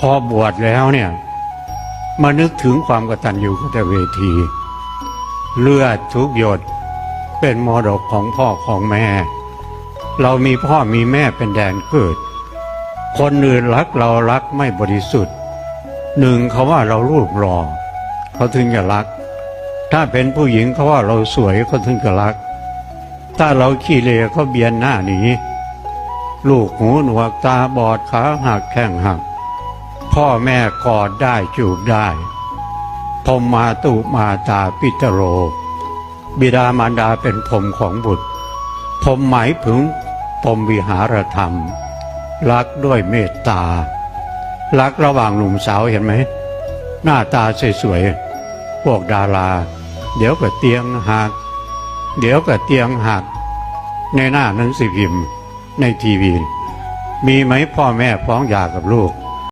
พอบวชแล้วเนี่ยมานึกถึงความกตัญญูกตเวที เลือดทุกหยดเป็นมรดกของพ่อของแม่ เรามีพ่อมีแม่เป็นแดนเกิด คนอื่นรักเรารักไม่บริสุทธิ์หนึ่งเขาว่าเรารูปหล่อเขาถึงจะรัก ถ้าเป็นผู้หญิงเขาว่าเราสวยเขาถึงจะรัก ถ้าเราขี้เลเขาเบียนหน้าหนีลูกหูหนวกตาบอดขาหักแข้งหัก พ่อแม่กอดได้จูบได้พรมมาตุมาตาปิตโร บิดามารดาเป็นพรมของบุตรพรมหมายถึงพรมวิหารธรรม รักด้วยเมตตา รักระหว่างหนุ่มสาวเห็นไหม หน้าตาสวยๆ พวกดารา เดี๋ยวก็เตียงหัก เดี๋ยวก็เตียงหัก ในหน้าหนังสือพิมพ์ในทีวี มีไหมพ่อแม่ฟ้องหย่ากับลูก